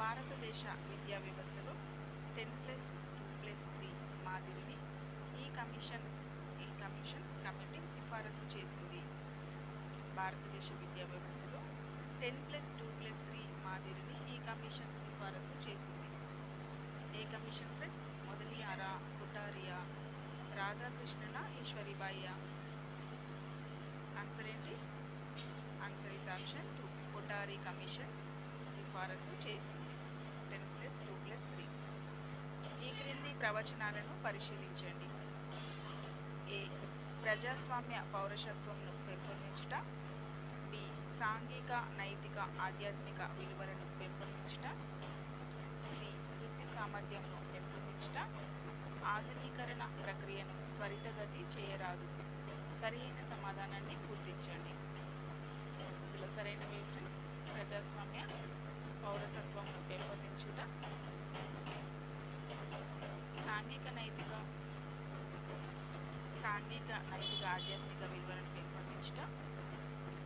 భారతదేశ విద్యా వ్యవస్థలో ten plus two plus three మాదిరిని ఈ కమిషన్ ఈ కమిషన్ కమిటీ సిఫారసు చేసింది. భారతదేశ విద్యా వ్యవస్థలో ten plus two plus three మాదిరిని ఈ కమిషన్ సిఫారసు చేసింది. ఏ కమిషన్ ఫ్రెండ్స్? మొదలియారా కుటారియా రాధాకృష్ణన ఈశ్వరిబాయ్య? ఆన్సర్ ఏంటి? Answer is option two Kothari commission సిఫారసు చేసింది ten plus two plus three ఈ క్రింది ప్రవచనాలను పరిశీలించండి. ఏ ప్రజాస్వామ్య పౌరసత్వంను పెంపొందించుట బి సాంఘిక నైతిక ఆధ్యాత్మిక విలువలను పెంపొందించుట సి వృత్తి సామర్థ్యంను పెంపొందించుట ఆధునీకరణ ప్రక్రియను త్వరితగతి చేయరాదు. సరైన సమాధానాన్ని గుర్తించండి. ఇందులో సరైనవి ఫ్రెండ్స్ ప్రజాస్వామ్య పౌరసత్వంను పెంపొందించుట సాంఘిక నైతిక సాంఘిక నైతిక ఆధ్యాత్మిక విలువలను పెంపొందించట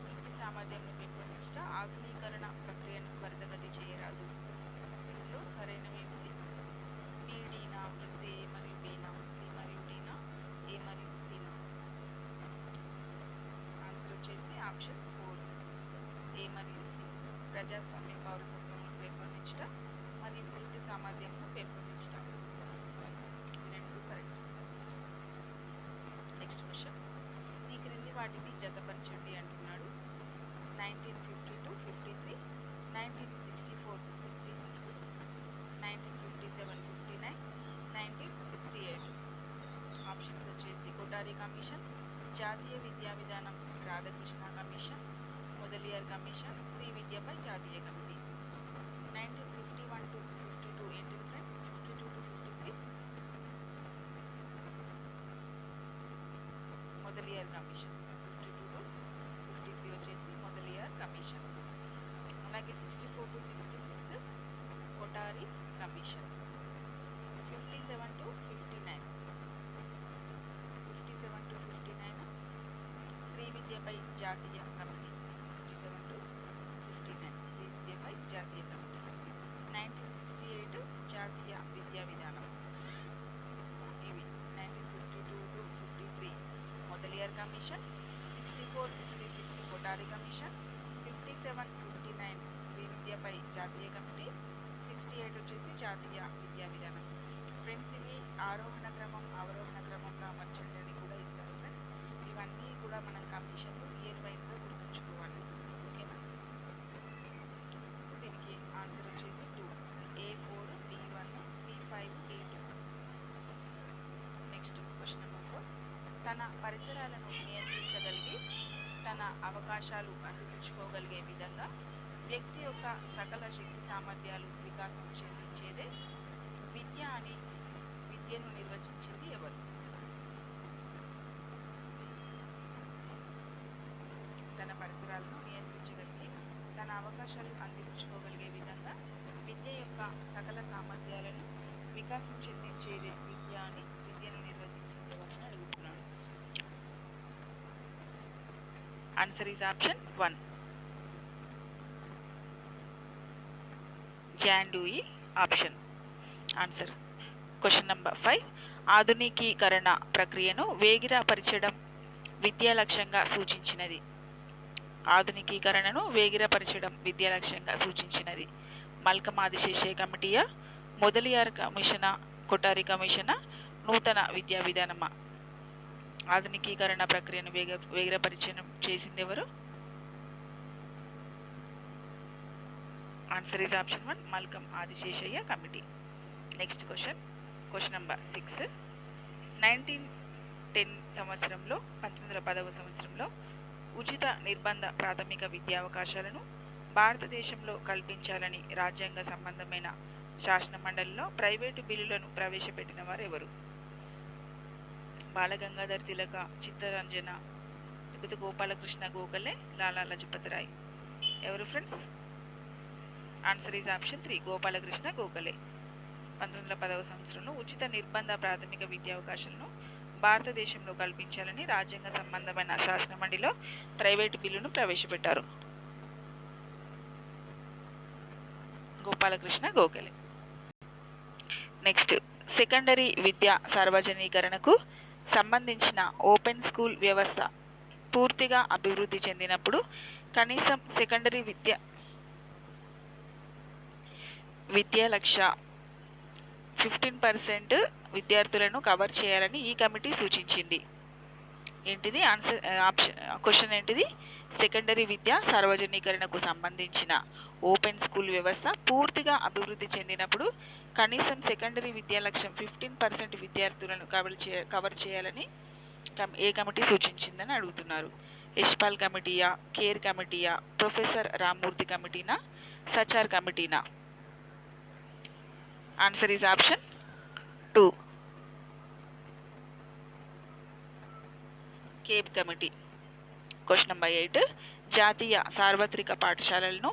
వృత్తి సామర్థ్యంను పెంపొందించట ఆధునీకరణ ప్రక్రియను త్వరితగతి చేయరాదు. ఇందులో సరైనవి ఏమిటి? బీడీనా వృత్తి ఏ మరియు డీనా సి మరియు డీనా ఏ మరియు సీనా ఆన్సర్ వచ్చేసి ఆప్షన్ ఫోర్ ఏ మరియు సి. ప్రజాస్వామ్య పౌరసత్వంను పెంపొందించుట మరియు వృత్తి సామర్థ్యంను పెంపొందించుట ఈ రెండు కరెక్ట్ నెక్స్ట్ క్వశ్చన్ ఈ క్రింది వాటిని జతపరచండి అంటున్నాడు. Nineteen fifty two fifty three nineteen sixty four fifty six nineteen fifty seven fifty nine nineteen sixty eight. Options వచ్చేసి కొటారి కమిషన్ జాతీయ విద్యా విధానం రాధాకృష్ణ కమిషన్ మొదలియార్ కమిషన్ శ్రీ విద్యపై జాతీయ committee nineteen fifty one to fifty two ఏంటి friends fifty two to fifty three Mudaliar commission fifty two to fifty three వచ్చేసి Mudaliar commission అలాగే sixty four to sixty six Kothari commission fifty seven to fifty nine fifty seven to fifty nine Shri విద్యపై జాతీయ committee. Fifty seven to fifty nine Shri విద్యపై జాతీయ committee. Nineteen sixty eight జాతీయ విద్యా విధానం. ఇవి nineteen fifty two to fifty three Mudaliar commission sixty four sixty six Kothari commission fifty seven fifty nine Shri విద్యపై జాతీయ కమిటీ. సిక్స్టీ ఎయిట్ వచ్చేసి జాతీయ విద్యా విధానం. ఫ్రెండ్స్ ఇవి ఆరోహణ క్రమం అవరోహణ క్రమంలో అమర్చండి అని కూడా ఇస్తారు ఫ్రెండ్స్. ఇవన్నీ కూడా మనం కమిషన్లు ఇయర్ వైజ్గా గుర్తుంచుకోవాలి. ఓకేనా? దీనికి ఆన్సర్ వచ్చేసి two. A four B one B five D two. Next question number four. తన పరిసరాలను నియంత్రించగలిగి తన అవకాశాలు అందిపుచ్చుకోగలిగే విధంగా వ్యక్తి యొక్క సకల శక్తి సామర్థ్యాలు వికాసం చెందించేదే విద్య అని విద్యను నిర్వచించింది ఎవరు? తన పరిసరాలను నియంత్రించగలిగి తన అవకాశాలు అందించుకోగలిగే విధంగా విద్య యొక్క సకల సామర్థ్యాలను వికాసం చెందించేదే విద్య అని విద్యను నిర్వచించింది ఎవరని అడుగుతున్నాడు answer is option one John Dewey option answer question number five ఆధునికీకరణ ప్రక్రియను వేగిరపరచడం విద్యా లక్ష్యంగా సూచించినది. ఆధునికీకరణను వేగిరపరచడం విద్యా లక్ష్యంగా సూచించినది. మల్కం ఆదిశేషయ్య కమిటీయా మొదలియార్ కమిషనా కొటారి కమిషనా నూతన విద్యా విధానమా? ఆధునికీకరణ ప్రక్రియను వేగ వేగిరపరిచయం చేసింది ఎవరు? Answer is option one Malcolm Adiseshiah committee next question question number six nineteen ten సంవత్సరంలో పంతొమ్మిది వందల పదవ సంవత్సరంలో ఉచిత నిర్బంధ ప్రాథమిక విద్యా అవకాశాలను భారతదేశంలో కల్పించాలని రాజ్యాంగ సంబంధమైన శాసన మండలిలో ప్రైవేటు బిల్లులను ప్రవేశపెట్టిన వారు ఎవరు బాలగంగాధర్ తిలక చిత్తరంజన లేకపోతే గోపాలకృష్ణ గోఖలే లాలా లజపతి రాయ్. ఎవరు friends answer is option three Gopal Krishna Gokhale పంతొమ్మిది వందల పదవ సంవత్సరంలో ఉచిత నిర్బంధ ప్రాథమిక విద్యా అవకాశాలను భారతదేశంలో కల్పించాలని రాజ్యాంగ సంబంధమైన శాసనమండలిలో ప్రైవేటు బిల్లును ప్రవేశపెట్టారు. గోపాలకృష్ణ గోఖలే. నెక్స్ట్ సెకండరీ విద్య సార్వజనీకరణకు సంబంధించిన ఓపెన్ స్కూల్ వ్యవస్థ పూర్తిగా అభివృద్ధి చెందినప్పుడు కనీసం సెకండరీ విద్య విద్యా లక్ష్య ఫిఫ్టీన్ పర్సెంట్ విద్యార్థులను కవర్ చేయాలని ఈ కమిటీ సూచించింది. ఏంటిది? ఆన్సర్ ఆప్షన్ క్వశ్చన్ ఏంటిది? సెకండరీ విద్య సార్వజనీకరణకు సంబంధించిన ఓపెన్ స్కూల్ వ్యవస్థ పూర్తిగా అభివృద్ధి చెందినప్పుడు కనీసం సెకండరీ విద్యా లక్ష్యం ఫిఫ్టీన్ పర్సెంట్ విద్యార్థులను కవర్ చే కవర్ చేయాలని కమ్- ఏ కమిటీ సూచించిందని అడుగుతున్నారు. యశ్పాల్ కమిటీయా కేర్ కమిటీయా ప్రొఫెసర్ రామ్మూర్తి కమిటీనా Sachar కమిటీనా? Answer is option two CABE committee question number eight జాతీయ సార్వత్రిక పాఠశాలలను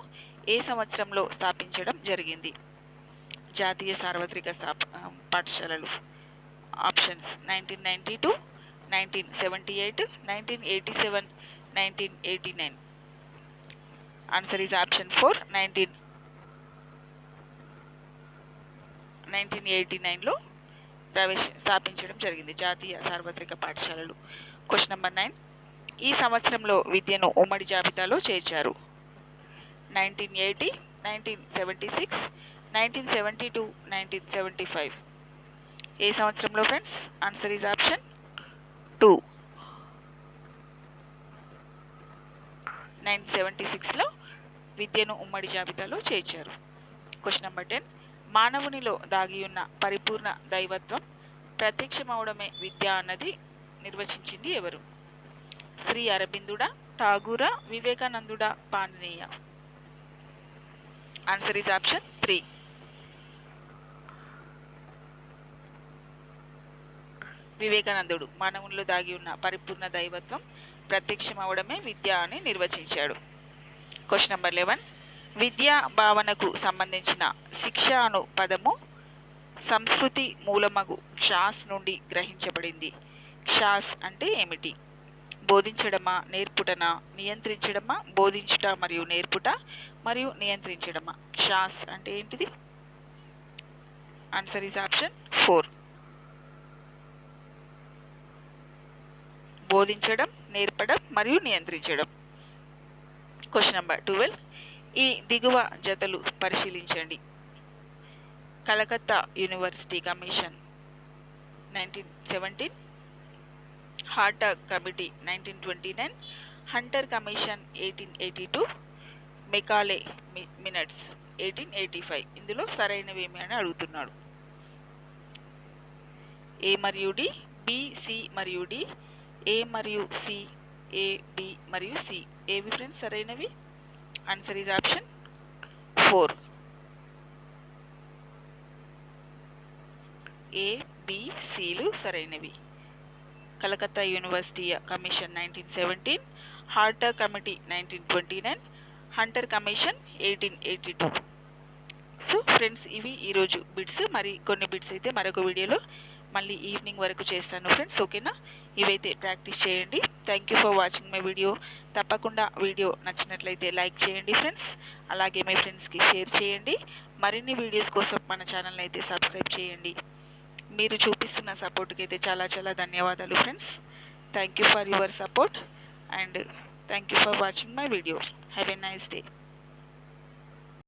ఏ సంవత్సరంలో స్థాపించడం జరిగింది? జాతీయ సార్వత్రిక స్థాప పాఠశాలలు. Options nineteen ninety two nineteen seventy eight nineteen eighty seven nineteen eighty nine answer is option four nineteen nineteen eighty నైన్లో ప్రవేశ స్థాపించడం జరిగింది జాతీయ సార్వత్రిక పాఠశాలలు. క్వశ్చన్ నెంబర్ నైన్ ఈ సంవత్సరంలో విద్యను ఉమ్మడి జాబితాలో చేర్చారు. Nineteen eighty nineteen seventy six nineteen seventy two nineteen seventy five. ఏ సంవత్సరంలో friends? Answer is option two nine seventy సిక్స్లో విద్యను ఉమ్మడి జాబితాలో చేర్చారు. క్వశ్చన్ నెంబర్ టెన్ మానవునిలో దాగి ఉన్న పరిపూర్ణ దైవత్వం ప్రత్యక్షమవడమే విద్య అన్నది నిర్వచించింది ఎవరు? శ్రీ అరబిందుడా ఠాగూరా వివేకానందుడా పాండనీయ. ఆన్సర్ ఈజ్ ఆప్షన్ త్రీ వివేకానందుడు మానవునిలో దాగి ఉన్న పరిపూర్ణ దైవత్వం ప్రత్యక్షమవడమే విద్య అని నిర్వచించాడు. క్వశ్చన్ నెంబర్ లెవెన్ విద్యా భావనకు సంబంధించిన శిక్ష అను పదము సంస్కృతి మూలమగు క్షాస్ నుండి గ్రహించబడింది. క్షాస్ అంటే ఏమిటి? బోధించడమా నేర్పుటనా? నియంత్రించడమా బోధించుట మరియు నేర్పుట మరియు నియంత్రించడమా? క్షాస్ అంటే ఏంటిది? ఆన్సర్ ఈజ్ ఆప్షన్ ఫోర్ బోధించడం నేర్పడం మరియు నియంత్రించడం. క్వశ్చన్ నెంబర్ ట్వెల్వ్ ఈ దిగువ జతలు పరిశీలించండి. Calcutta university commission nineteen seventeen Hartog committee nineteen twenty nine Hunter commission eighteen eighty two Macaulay minutes eighteen eighty five. ఇందులో సరైనవి ఏమి అని అడుగుతున్నాడు. ఏ మరియు డి బి సి మరియు డి ఏ మరియు సి ఏ బి మరియు సి. ఏవి ఫ్రెండ్స్ సరైనవి? Answer is option four A B సిలు సరైనవి. Calcutta university commission nineteen seventeen Hartog committee nineteen twenty nine Hunter commission eighteen eighty two so friends ఇవి ఈరోజు bits మరి కొన్ని bits అయితే మరొక వీడియోలో మళ్ళీ ఈవినింగ్ వరకు చేస్తాను ఫ్రెండ్స్ ఓకేనా ఇవైతే ప్రాక్టీస్ చేయండి. Thank you for watching my video తప్పకుండా వీడియో నచ్చినట్లయితే లైక్ చేయండి ఫ్రెండ్స్ అలాగే మీ ఫ్రెండ్స్కి షేర్ చేయండి. మరిన్ని వీడియోస్ కోసం మన ఛానల్ని అయితే సబ్స్క్రైబ్ చేయండి. మీరు చూపిస్తున్న సపోర్ట్కి అయితే చాలా చాలా ధన్యవాదాలు friends thank you for your support and thank you for watching my video have a nice day